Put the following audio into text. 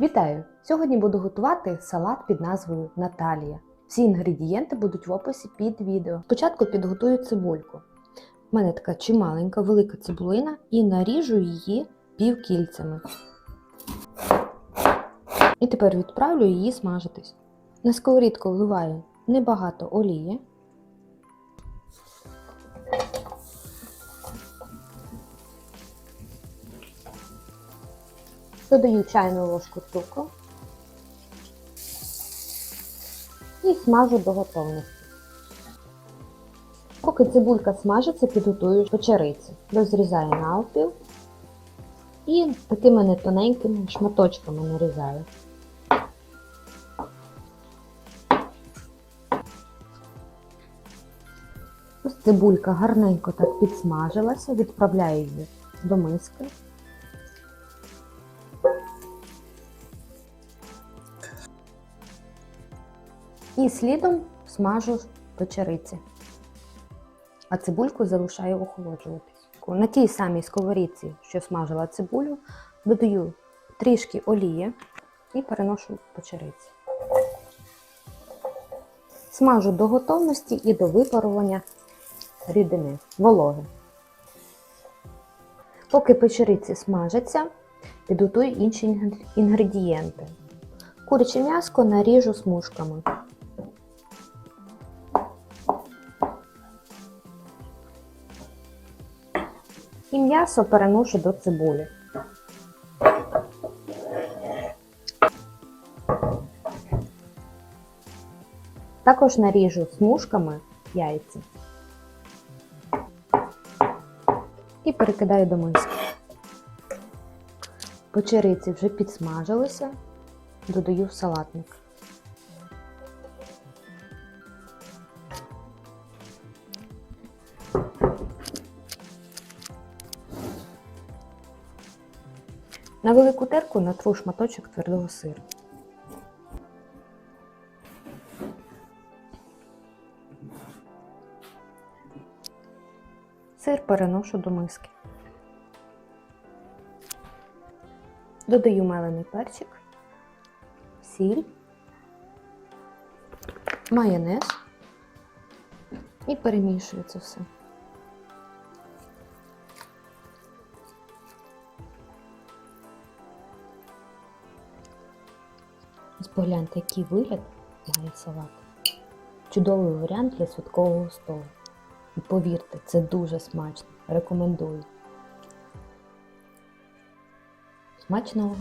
Вітаю! Сьогодні буду готувати салат під назвою Наталія. Всі інгредієнти будуть в описі під відео. Спочатку підготую цибульку. У мене така чималенька, велика цибулина і наріжу її півкільцями. І тепер відправлю її смажитись. На сковорідку вливаю небагато олії. Додаю чайну ложку цукру і смажу до готовності. Поки цибулька смажиться, підготую печериці. Розрізаю навпіл і такими нетоненькими шматочками нарізаю. Ось цибулька гарненько так підсмажилася, відправляю її до миски. І слідом смажу печериці. А цибульку залишаю охолоджуватись. На тій самій сковорідці, що смажила цибулю, додаю трішки олії і переношу печериці. Смажу до готовності і до випарування рідини, вологи. Поки печериці смажаться, підготую інші інгредієнти. Куряче м'яско наріжу смужками. І м'ясо переношу до цибулі. Також наріжу смужками яйця. І перекидаю до миски. Печериці вже підсмажилися, додаю в салатник. На велику терку натру шматочок твердого сиру. Сир переношу до миски. Додаю мелений перчик, сіль, майонез і перемішую це все. Ось який вигляд має салат. Чудовий варіант для святкового столу. І повірте, це дуже смачно. Рекомендую. Смачного!